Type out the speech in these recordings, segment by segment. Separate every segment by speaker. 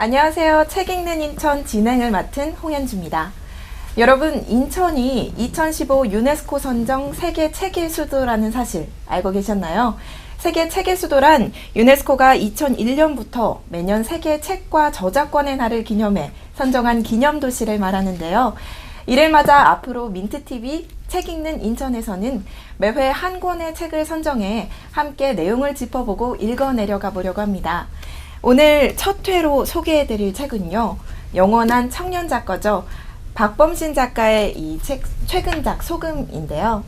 Speaker 1: 안녕하세요. 책 읽는 인천 진행을 맡은 홍현주입니다. 여러분, 인천이 2015 유네스코 선정 세계 책의 수도라는 사실 알고 계셨나요? 세계 책의 수도란 유네스코가 2001년부터 매년 세계 책과 저작권의 날을 기념해 선정한 기념 도시를 말하는데요. 이를 맞아 앞으로 민트TV 책 읽는 인천에서는 매회 한 권의 책을 선정해 함께 내용을 짚어보고 읽어 내려가 보려고 합니다. 오늘 첫 회로 소개해드릴 책은요. 영원한 청년 작가죠. 박범신 작가의 이 책 최근작 소금인데요.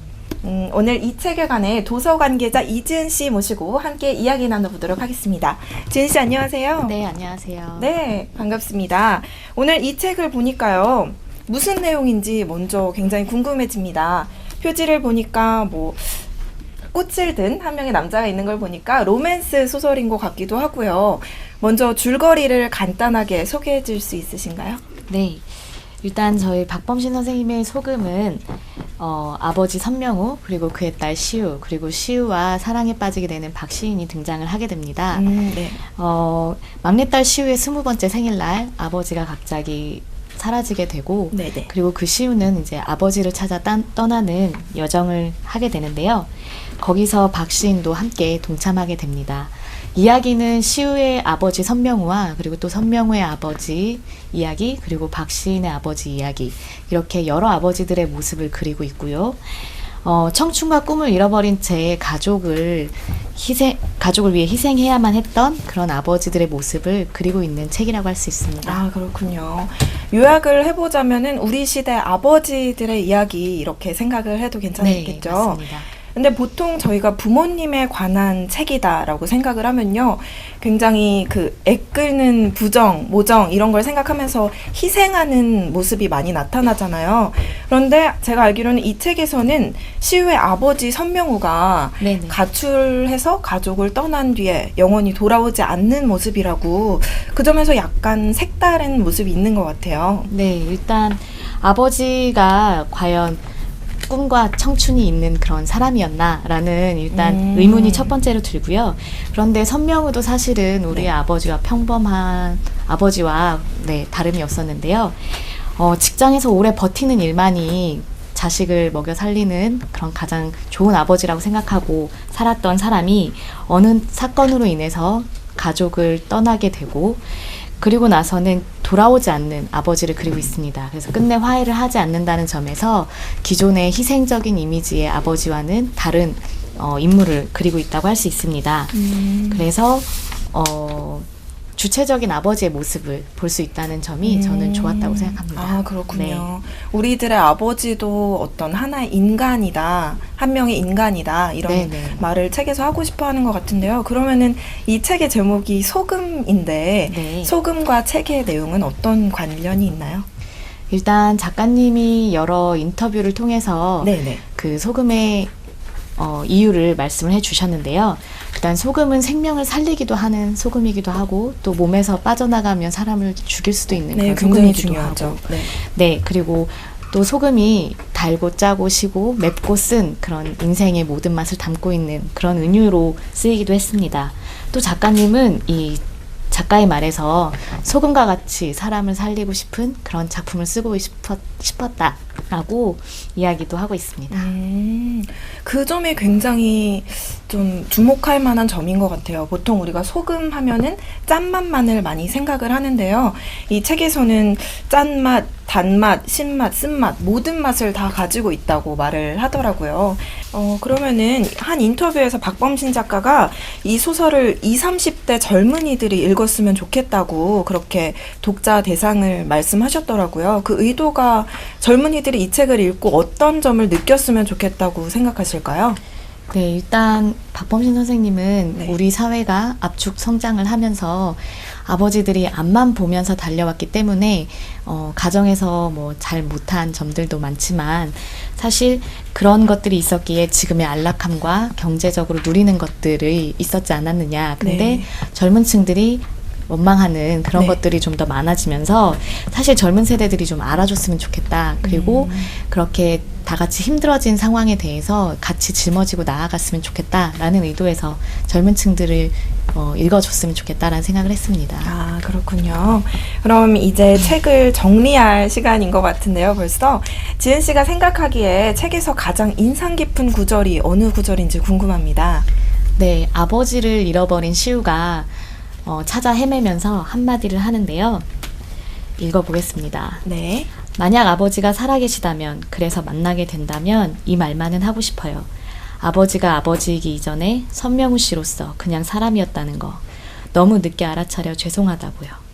Speaker 1: 음, 오늘 이 책에 관해 도서 관계자 이지은 씨 모시고 함께 이야기 나눠보도록 하겠습니다. 지은 씨 안녕하세요.
Speaker 2: 네, 안녕하세요.
Speaker 1: 네, 반갑습니다. 오늘 이 책을 보니까요. 무슨 내용인지 먼저 굉장히 궁금해집니다. 표지를 보니까 뭐 꽃을 든 한 명의 남자가 있는 걸 보니까 로맨스 소설인 것 같기도 하고요. 먼저 줄거리를 간단하게 소개해 줄 수 있으신가요?
Speaker 2: 네. 일단 저희 박범신 선생님의 소금은 어, 아버지 선명우 그리고 그의 딸 시우 그리고 시우와 사랑에 빠지게 되는 박시인이 등장을 하게 됩니다.
Speaker 1: 음, 네.
Speaker 2: 어, 막내딸 시우의 스무 번째 생일날 아버지가 갑자기 사라지게 되고
Speaker 1: 네네.
Speaker 2: 그리고 그 시우는 이제 아버지를 찾아 딴, 떠나는 여정을 하게 되는데요. 거기서 박시인도 함께 동참하게 됩니다. 이야기는 시우의 아버지 선명우와 그리고 또 선명우의 아버지 이야기 그리고 박시인의 아버지 이야기 이렇게 여러 아버지들의 모습을 그리고 있고요. 어, 청춘과 꿈을 잃어버린 제 가족을 희생 가족을 위해 희생해야만 했던 그런 아버지들의 모습을 그리고 있는 책이라고 할 수 있습니다.
Speaker 1: 아, 그렇군요. 요약을 해보자면은 우리 시대 아버지들의 이야기 이렇게 생각을 해도 괜찮겠죠?
Speaker 2: 네, 맞습니다.
Speaker 1: 근데 보통 저희가 부모님에 관한 책이다라고 생각을 하면요. 굉장히 그 애끓는 부정, 모정 이런 걸 생각하면서 희생하는 모습이 많이 나타나잖아요. 그런데 제가 알기로는 이 책에서는 시우의 아버지 선명우가
Speaker 2: 네네.
Speaker 1: 가출해서 가족을 떠난 뒤에 영원히 돌아오지 않는 모습이라고 그 점에서 약간 색다른 모습이 있는 것 같아요.
Speaker 2: 네, 일단 아버지가 과연 꿈과 청춘이 있는 그런 사람이었나라는 일단
Speaker 1: 음.
Speaker 2: 의문이 첫 번째로 들고요. 그런데 선명우도 사실은 우리
Speaker 1: 네.
Speaker 2: 아버지와 평범한 아버지와 네, 다름이 없었는데요. 어, 직장에서 오래 버티는 일만이 자식을 먹여 살리는 그런 가장 좋은 아버지라고 생각하고 살았던 사람이 어느 사건으로 인해서 가족을 떠나게 되고 그리고 나서는 돌아오지 않는 아버지를 그리고 있습니다. 그래서 끝내 화해를 하지 않는다는 점에서 기존의 희생적인 이미지의 아버지와는 다른 어, 인물을 그리고 있다고 할 수 있습니다. 그래서 어, 주체적인 아버지의 모습을 볼 수 있다는 점이
Speaker 1: 음.
Speaker 2: 저는 좋았다고 생각합니다.
Speaker 1: 아, 그렇군요. 우리들의 아버지도 어떤 하나의 인간이다. 한 명의 인간이다. 이런
Speaker 2: 네, 네.
Speaker 1: 말을 책에서 하고 싶어 하는 것 같은데요. 그러면은 이 책의 제목이 소금인데
Speaker 2: 네.
Speaker 1: 소금과 책의 내용은 어떤 관련이 있나요?
Speaker 2: 일단 작가님이 여러 인터뷰를 통해서
Speaker 1: 네네.
Speaker 2: 그 소금의 어, 이유를 말씀을 해주셨는데요. 일단 소금은 생명을 살리기도 하는 소금이기도 하고 또 몸에서 빠져나가면 사람을 죽일 수도 있는
Speaker 1: 네,
Speaker 2: 그런 소금이기도
Speaker 1: 중요하죠.
Speaker 2: 하고
Speaker 1: 네.
Speaker 2: 네 그리고 또 소금이 달고 짜고 시고 맵고 쓴 그런 인생의 모든 맛을 담고 있는 그런 은유로 쓰이기도 했습니다. 또 작가님은 이 작가의 말에서 소금과 같이 사람을 살리고 싶은 그런 작품을 쓰고 싶었, 싶었다 라고 이야기도 하고 있습니다.
Speaker 1: 음, 그 점이 굉장히 좀 주목할 만한 점인 것 같아요. 보통 우리가 소금 하면은 짠맛만을 많이 생각을 하는데요. 이 책에서는 짠맛, 단맛, 신맛, 쓴맛, 모든 맛을 다 가지고 있다고 말을 하더라고요. 어, 그러면은 한 인터뷰에서 박범신 작가가 이 소설을 20, 30대 젊은이들이 읽었으면 좋겠다고 그렇게 독자 대상을 말씀하셨더라고요. 그 의도가 젊은이들이 이 책을 읽고 어떤 점을 느꼈으면 좋겠다고 생각하실까요?
Speaker 2: 네, 일단 박범신 선생님은
Speaker 1: 네.
Speaker 2: 우리 사회가 압축 성장을 하면서 아버지들이 앞만 보면서 달려왔기 때문에 어, 가정에서 뭐 잘 못한 점들도 많지만 사실 그런 것들이 있었기에 지금의 안락함과 경제적으로 누리는 것들이 있었지 않았느냐. 근데
Speaker 1: 네.
Speaker 2: 젊은 층들이 원망하는 그런
Speaker 1: 네.
Speaker 2: 것들이 좀 더 많아지면서 사실 젊은 세대들이 좀 알아줬으면 좋겠다. 그리고
Speaker 1: 음.
Speaker 2: 그렇게 다 같이 힘들어진 상황에 대해서 같이 짊어지고 나아갔으면 좋겠다라는 의도에서 젊은 층들을 어, 읽어줬으면 좋겠다라는 생각을 했습니다.
Speaker 1: 아, 그렇군요. 그럼 이제 책을 정리할 시간인 것 같은데요, 벌써. 지은 씨가 생각하기에 책에서 가장 인상 깊은 구절이 어느 구절인지 궁금합니다.
Speaker 2: 네, 아버지를 잃어버린 시우가 어, 찾아 헤매면서 한마디를 하는데요. 읽어보겠습니다.
Speaker 1: 네.
Speaker 2: 만약 아버지가 살아계시다면, 그래서 만나게 된다면 이 말만은 하고 싶어요. 아버지가 아버지이기 이전에 선명우 씨로서 그냥 사람이었다는 거. 너무 늦게 알아차려 죄송하다고요.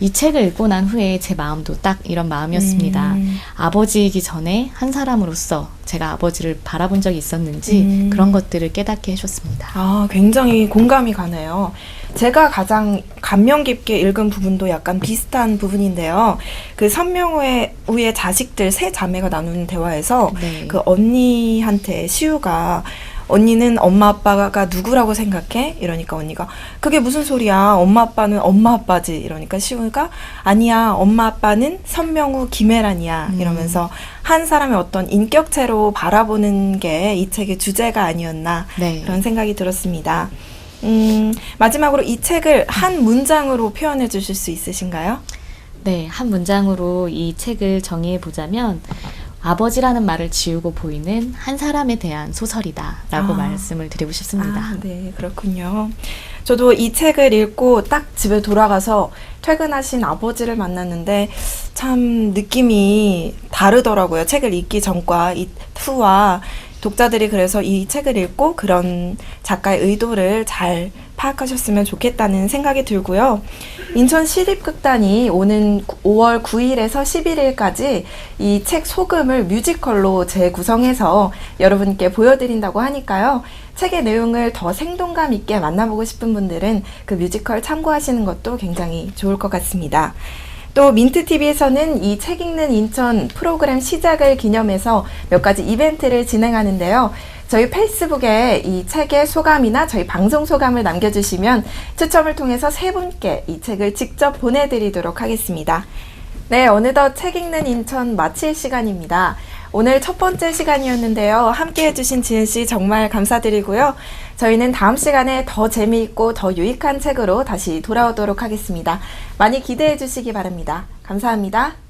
Speaker 2: 이 책을 읽고 난 후에 제 마음도 딱 이런 마음이었습니다.
Speaker 1: 음.
Speaker 2: 아버지이기 전에 한 사람으로서 제가 아버지를 바라본 적이 있었는지
Speaker 1: 음.
Speaker 2: 그런 것들을 깨닫게 해줬습니다.
Speaker 1: 아, 굉장히 공감이 가네요. 제가 가장 감명 깊게 읽은 부분도 약간 비슷한 부분인데요. 그 선명우의 우의 자식들 세 자매가 나누는 대화에서
Speaker 2: 네.
Speaker 1: 그 언니한테 시우가 언니는 엄마 아빠가 누구라고 생각해? 이러니까 언니가 그게 무슨 소리야? 엄마 아빠는 엄마 아빠지. 이러니까 시우가 아니야. 엄마 아빠는 선명우 김혜란이야.
Speaker 2: 음.
Speaker 1: 이러면서 한 사람의 어떤 인격체로 바라보는 게 이 책의 주제가 아니었나
Speaker 2: 네.
Speaker 1: 그런 생각이 들었습니다. 음, 마지막으로 이 책을 한 문장으로 표현해 주실 수 있으신가요?
Speaker 2: 네, 한 문장으로 이 책을 정의해 보자면 아버지라는 말을 지우고 보이는 한 사람에 대한 소설이다라고
Speaker 1: 아.
Speaker 2: 말씀을 드리고 싶습니다.
Speaker 1: 아, 네, 그렇군요. 저도 이 책을 읽고 딱 집에 돌아가서 퇴근하신 아버지를 만났는데 참 느낌이 다르더라고요. 책을 읽기 전과 이 후와 독자들이 그래서 이 책을 읽고 그런 작가의 의도를 잘 파악하셨으면 좋겠다는 생각이 들고요. 인천 시립극단이 오는 5월 9일에서 11일까지 이 책 소금을 뮤지컬로 재구성해서 여러분께 보여드린다고 하니까요. 책의 내용을 더 생동감 있게 만나보고 싶은 분들은 그 뮤지컬 참고하시는 것도 굉장히 좋을 것 같습니다. 또 민트TV에서는 이 책 읽는 인천 프로그램 시작을 기념해서 몇 가지 이벤트를 진행하는데요. 저희 페이스북에 이 책의 소감이나 저희 방송 소감을 남겨주시면 추첨을 통해서 세 분께 이 책을 직접 보내드리도록 하겠습니다. 네, 어느덧 책 읽는 인천 마칠 시간입니다. 오늘 첫 번째 시간이었는데요. 함께 해주신 지은 씨 정말 감사드리고요. 저희는 다음 시간에 더 재미있고 더 유익한 책으로 다시 돌아오도록 하겠습니다. 많이 기대해 주시기 바랍니다. 감사합니다.